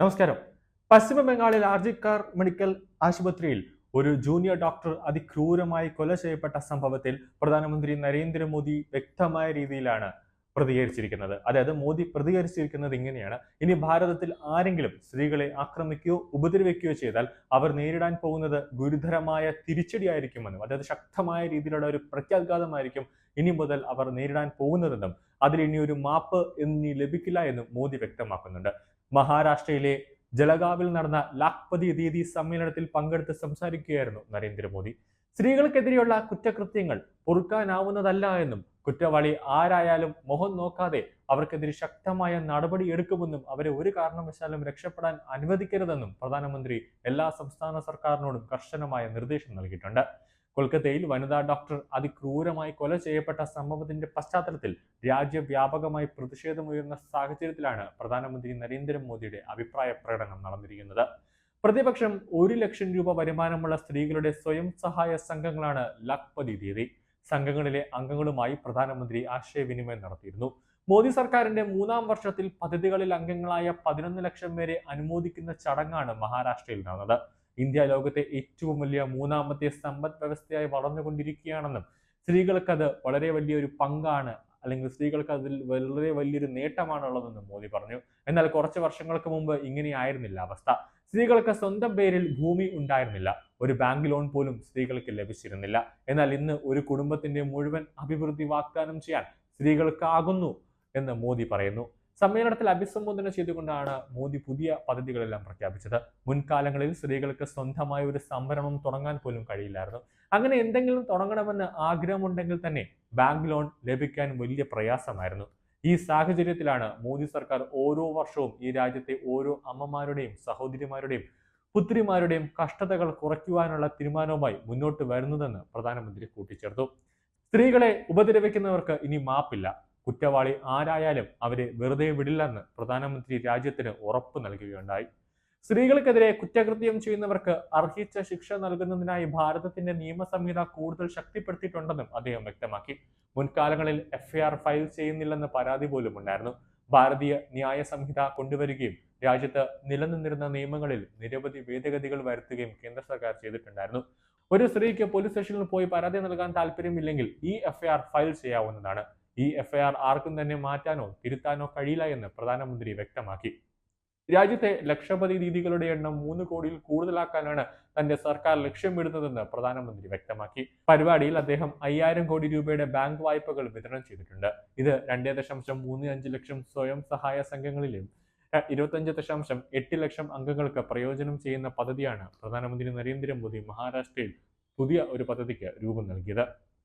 നമസ്കാരം. പശ്ചിമ ബംഗാളിൽ ആർജിക്കാർ മെഡിക്കൽ ആശുപത്രിയിൽ ഒരു ജൂനിയർ ഡോക്ടർ അതിക്രൂരമായി കൊല ചെയ്യപ്പെട്ട സംഭവത്തിൽ പ്രധാനമന്ത്രി നരേന്ദ്രമോദി വ്യക്തമായ രീതിയിലാണ് പ്രതികരിച്ചിരിക്കുന്നത്. അതായത് മോദി പ്രതികരിച്ചിരിക്കുന്നത് ഇങ്ങനെയാണ്. ഇനി ഭാരതത്തിൽ ആരെങ്കിലും സ്ത്രീകളെ ആക്രമിക്കുകയോ ഉപദ്രവിക്കുകയോ ചെയ്താൽ അവർ നേരിടാൻ പോകുന്നത് ഗുരുതരമായ തിരിച്ചടിയായിരിക്കുമെന്നും അതായത് ശക്തമായ രീതിയിലുള്ള ഒരു പ്രത്യാഘാതമായിരിക്കും ഇനി മുതൽ അവർ നേരിടാൻ പോകുന്നതെന്നും അതിൽ ഇനി ഒരു മാപ്പ് ഇനി ലഭിക്കില്ല എന്നും മോദി വ്യക്തമാക്കുന്നുണ്ട്. മഹാരാഷ്ട്രയിലെ ജലഗാവിൽ നടന്ന ലാഖ്പതി ദീദി സമ്മേളനത്തിൽ പങ്കെടുത്ത് സംസാരിക്കുകയായിരുന്നു നരേന്ദ്രമോദി. സ്ത്രീകൾക്കെതിരെയുള്ള കുറ്റകൃത്യങ്ങൾ പൊറുക്കാനാവുന്നതല്ല എന്നും കുറ്റവാളി ആരായാലും മുഖം നോക്കാതെ അവർക്കെതിരെ ശക്തമായ നടപടി എടുക്കുമെന്നും അവരെ ഒരു കാരണവശാലും രക്ഷപ്പെടാൻ അനുവദിക്കരുതെന്നും പ്രധാനമന്ത്രി എല്ലാ സംസ്ഥാന സർക്കാരിനോടും കർശനമായ നിർദ്ദേശം നൽകിയിട്ടുണ്ട്. കൊൽക്കത്തയിൽ വനിതാ ഡോക്ടർ അതിക്രൂരമായി കൊല ചെയ്യപ്പെട്ട സംഭവത്തിന്റെ പശ്ചാത്തലത്തിൽ രാജ്യവ്യാപകമായി പ്രതിഷേധമുയർന്ന സാഹചര്യത്തിലാണ് പ്രധാനമന്ത്രി നരേന്ദ്രമോദിയുടെ അഭിപ്രായ പ്രകടനം നടന്നിരിക്കുന്നത്. പ്രതിപക്ഷം ഒരു ലക്ഷം രൂപ വരുമാനമുള്ള സ്ത്രീകളുടെ സ്വയം സഹായ സംഘങ്ങളാണ് ലഖ്പതി തീയതി സംഘങ്ങളിലെ അംഗങ്ങളുമായി പ്രധാനമന്ത്രി ആശയവിനിമയം നടത്തിയിരുന്നു. മോദി സർക്കാരിന്റെ മൂന്നാം വർഷത്തിൽ പദ്ധതികളിൽ അംഗങ്ങളായ പതിനൊന്ന് ലക്ഷം പേരെ അനുമോദിക്കുന്ന ചടങ്ങാണ് മഹാരാഷ്ട്രയിൽ നടന്നത്. ഇന്ത്യ ലോകത്തെ ഏറ്റവും വലിയ മൂന്നാമത്തെ സമ്പദ് വ്യവസ്ഥയായി വളർന്നുകൊണ്ടിരിക്കുകയാണെന്നും സ്ത്രീകൾക്കത് വളരെ വലിയൊരു പങ്കാണ് അല്ലെങ്കിൽ സ്ത്രീകൾക്ക് അതിൽ വളരെ വലിയൊരു നേട്ടമാണുള്ളതെന്നും മോദി പറഞ്ഞു. എന്നാൽ കുറച്ച് വർഷങ്ങൾക്ക് മുമ്പ് ഇങ്ങനെയായിരുന്നില്ല അവസ്ഥ. സ്ത്രീകൾക്ക് സ്വന്തം പേരിൽ ഭൂമി ഉണ്ടായിരുന്നില്ല. ഒരു ബാങ്ക് ലോൺ പോലും സ്ത്രീകൾക്ക് ലഭിച്ചിരുന്നില്ല. എന്നാൽ ഇന്ന് ഒരു കുടുംബത്തിന്റെ മുഴുവൻ അഭിവൃദ്ധി വാഗ്ദാനം ചെയ്യാൻ സ്ത്രീകൾക്കാകുന്നു എന്ന് മോദി പറയുന്നു. സമ്മേളനത്തിൽ അഭിസംബോധന ചെയ്തുകൊണ്ടാണ് മോദി പുതിയ പദ്ധതികളെല്ലാം പ്രഖ്യാപിച്ചത്. മുൻകാലങ്ങളിൽ സ്ത്രീകൾക്ക് സ്വന്തമായ ഒരു സംവരണം തുടങ്ങാൻ പോലും കഴിയില്ലായിരുന്നു. അങ്ങനെ എന്തെങ്കിലും തുടങ്ങണമെന്ന് ആഗ്രഹമുണ്ടെങ്കിൽ തന്നെ ബാങ്ക് ലോൺ ലഭിക്കാൻ വലിയ പ്രയാസമായിരുന്നു. ഈ സാഹചര്യത്തിലാണ് മോദി സർക്കാർ ഓരോ വർഷവും ഈ രാജ്യത്തെ ഓരോ അമ്മമാരുടെയും സഹോദരിമാരുടെയും പുത്രിമാരുടെയും കഷ്ടതകൾ കുറയ്ക്കുവാനുള്ള തീരുമാനവുമായി മുന്നോട്ട് വരുന്നതെന്ന് പ്രധാനമന്ത്രി കൂട്ടിച്ചേർത്തു. സ്ത്രീകളെ ഉപദ്രവിക്കുന്നവർക്ക് ഇനി മാപ്പില്ല. കുറ്റവാളി ആരായാലും അവരെ വെറുതെ വിടില്ലെന്ന് പ്രധാനമന്ത്രി രാജ്യത്തിന് ഉറപ്പ് നൽകുകയുണ്ടായി. സ്ത്രീകൾക്കെതിരെ കുറ്റകൃത്യം ചെയ്യുന്നവർക്ക് അർഹിച്ച ശിക്ഷ നൽകുന്നതിനായി ഭാരതത്തിന്റെ നിയമ സംഹിത കൂടുതൽ ശക്തിപ്പെടുത്തിയിട്ടുണ്ടെന്നും അദ്ദേഹം വ്യക്തമാക്കി. മുൻകാലങ്ങളിൽ എഫ്ഐആർ ഫയൽ ചെയ്യുന്നില്ലെന്ന പരാതി പോലും ഉണ്ടായിരുന്നു. ഭാരതീയ ന്യായ സംഹിത കൊണ്ടുവരികയും രാജ്യത്ത് നിലനിന്നിരുന്ന നിയമങ്ങളിൽ നിരവധി ഭേദഗതികൾ വരുത്തുകയും കേന്ദ്ര സർക്കാർ ചെയ്തിട്ടുണ്ടായിരുന്നു. ഒരു സ്ത്രീക്ക് പോലീസ് സ്റ്റേഷനിൽ പോയി പരാതി നൽകാൻ താല്പര്യമില്ലെങ്കിൽ ഈ എഫ്ഐആർ ഫയൽ ചെയ്യാവുന്നതാണ്. ഈ എഫ്ഐആർ ആർക്കും തന്നെ മാറ്റാനോ തിരുത്താനോ കഴിയില്ല എന്ന് പ്രധാനമന്ത്രി വ്യക്തമാക്കി. രാജ്യത്തെ ലക്ഷപതി രീതികളുടെ എണ്ണം മൂന്ന് കോടിയിൽ കൂടുതലാക്കാനാണ് തന്റെ സർക്കാർ ലക്ഷ്യമിടുന്നതെന്ന് പ്രധാനമന്ത്രി വ്യക്തമാക്കി. പരിപാടിയിൽ അദ്ദേഹം അയ്യായിരം കോടി രൂപയുടെ ബാങ്ക് വായ്പകൾ വിതരണം ചെയ്തിട്ടുണ്ട്. ഇത് രണ്ടേ ദശാംശം മൂന്ന് അഞ്ച് ലക്ഷം സ്വയം സഹായ സംഘങ്ങളിലും ഇരുപത്തഞ്ച് ദശാംശം എട്ട് ലക്ഷം അംഗങ്ങൾക്ക് പ്രയോജനം ചെയ്യുന്ന പദ്ധതിയാണ് പ്രധാനമന്ത്രി നരേന്ദ്രമോദി മഹാരാഷ്ട്രയിൽ പുതിയ ഒരു പദ്ധതിക്ക് രൂപം നൽകിയത്.